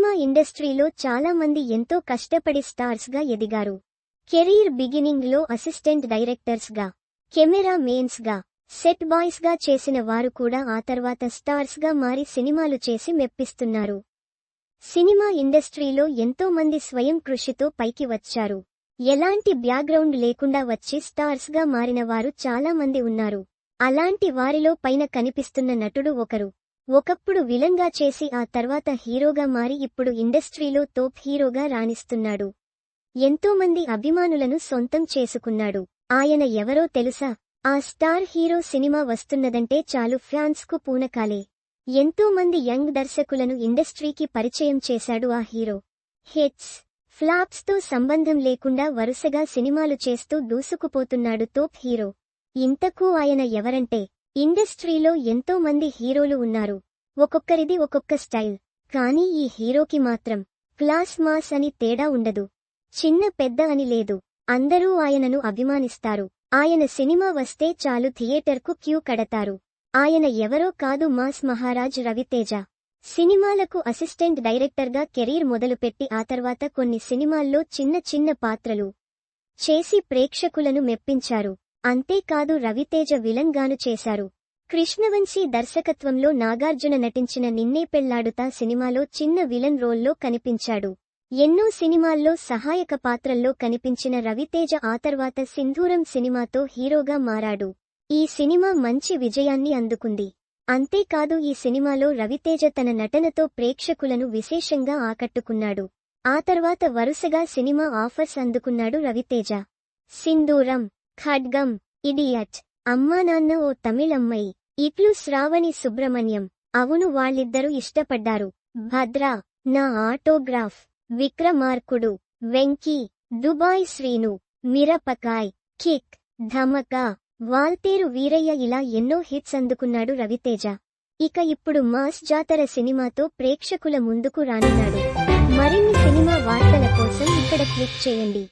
Cinema ఇండస్ట్రీలో చాలా మంది ఎంతో కష్టపడి స్టార్స్గా ఎదిగారు. కెరీర్ బిగినింగ్లో అసిస్టెంట్ డైరెక్టర్స్గా కెమెరా మెయిన్స్గా సెట్ బాయ్స్గా చేసిన వారు కూడా ఆ తర్వాత స్టార్స్గా మారి సినిమాలు చేసి మెప్పిస్తున్నారు. సినిమా ఇండస్ట్రీలో ఎంతో మంది స్వయం కృషితో పైకి వచ్చారు. ఎలాంటి బ్యాక్గ్రౌండ్ లేకుండా వచ్చి స్టార్స్గా మారిన వారు చాలా మంది ఉన్నారు. అలాంటి వారిలో పైన కనిపిస్తున్న నటుడు ఒకరు. ఒకప్పుడు విలంగా చేసి ఆ తర్వాత హీరోగా మారి ఇప్పుడు ఇండస్ట్రీలో తోప్ హీరోగా రాణిస్తున్నాడు. ఎంతోమంది అభిమానులను సొంతం చేసుకున్నాడు. ఆయన ఎవరో తెలుసా? ఆ స్టార్ హీరో సినిమా వస్తున్నదంటే చాలు ఫ్యాన్స్కు పూనకాలే. ఎంతో మంది యంగ్ దర్శకులను ఇండస్ట్రీకి పరిచయం చేశాడు ఆ హీరో. హిట్స్ ఫ్లాప్స్తో సంబంధం లేకుండా వరుసగా సినిమాలు చేస్తూ దూసుకుపోతున్నాడు తోప్ హీరో. ఇంతకూ ఆయన ఎవరంటే? ఇండస్ట్రీలో ఎంతో మంది హీరోలు ఉన్నారు. ఒక్కొక్కరిది ఒక్కొక్క స్టైల్. కానీ ఈ హీరోకి మాత్రం క్లాస్ మాస్ అని తేడా ఉండదు. చిన్న పెద్ద అని లేదు. అందరూ ఆయనను అభిమానిస్తారు. ఆయన సినిమా వస్తే చాలు థియేటర్కు క్యూ కడతారు. ఆయన ఎవరో కాదు మాస్ మహారాజ్ రవితేజ. సినిమాలకు అసిస్టెంట్ డైరెక్టర్గా కెరీర్ మొదలుపెట్టి ఆ తర్వాత కొన్ని సినిమాల్లో చిన్న చిన్న పాత్రలు చేసి ప్రేక్షకులను మెప్పించారు. అంతేకాదు రవితేజ విలన్ గాను చేశారు. కృష్ణవంశీ దర్శకత్వంలో నాగార్జున నటించిన నిన్నే పెళ్ళాడుతా సినిమాలో చిన్న విలన్ రోల్లో కనిపించాడు. ఎన్నో సినిమాల్లో సహాయక పాత్రల్లో కనిపించిన రవితేజ ఆ తర్వాత సింధూరం సినిమాతో హీరోగా మారాడు. ఈ సినిమా మంచి విజయాన్ని అందుకుంది. అంతేకాదు ఈ సినిమాలో రవితేజ తన నటనతో ప్రేక్షకులను విశేషంగా ఆకట్టుకున్నాడు. ఆ తర్వాత వరుసగా సినిమా ఆఫర్స్ అందుకున్నాడు రవితేజ. సింధూరం ఖడ్గం ఇడియట్ అమ్మానాన్న ఓ తమిళమ్మాయి ఇట్లు శ్రావణి సుబ్రహ్మణ్యం అవును వాళ్ళిద్దరూ ఇష్టపడ్డారు. Bhadra Naa autograph Vikramarkudu Venky Dubai Seenu Mirapakay kick Dhamaka Waltair Veerayya ఇలా ఎన్నో హిట్స్ అందుకున్నాడు రవితేజ. ఇక ఇప్పుడు మాస్ జాతర సినిమాతో ప్రేక్షకుల ముందుకు రానున్నాడు. మరిన్ని సినిమా వార్తల కోసం ఇక్కడ క్లిక్ చేయండి.